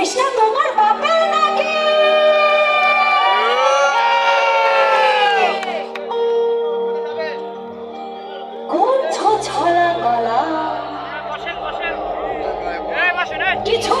কৃষ্ণ তোমার বাপের নাকি? কণ্ঠ ছড়া গলা। কিছু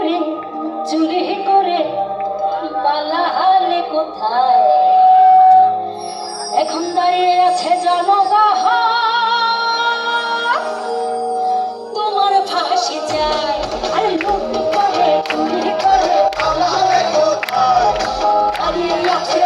করে, চুরি করে পালালে কোথায়? এখন দাঁড়িয়ে আছে জনবাহন তোমার ফাঁসি যায় আরে লোক করে, চুরি করে পালালে কোথায়? দাঁড়িয়ে আছে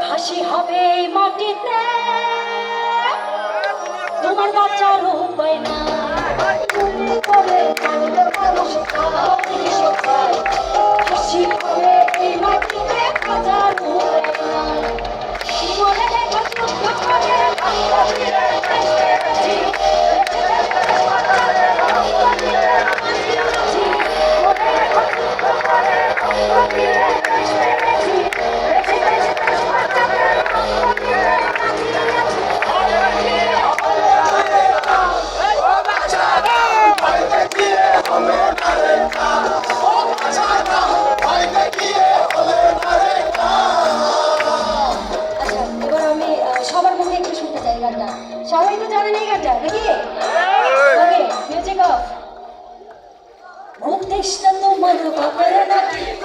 ফাঁসি হবে মাটিতে। তোমার বাচ্চা উপায় না করে মানুষ Quando o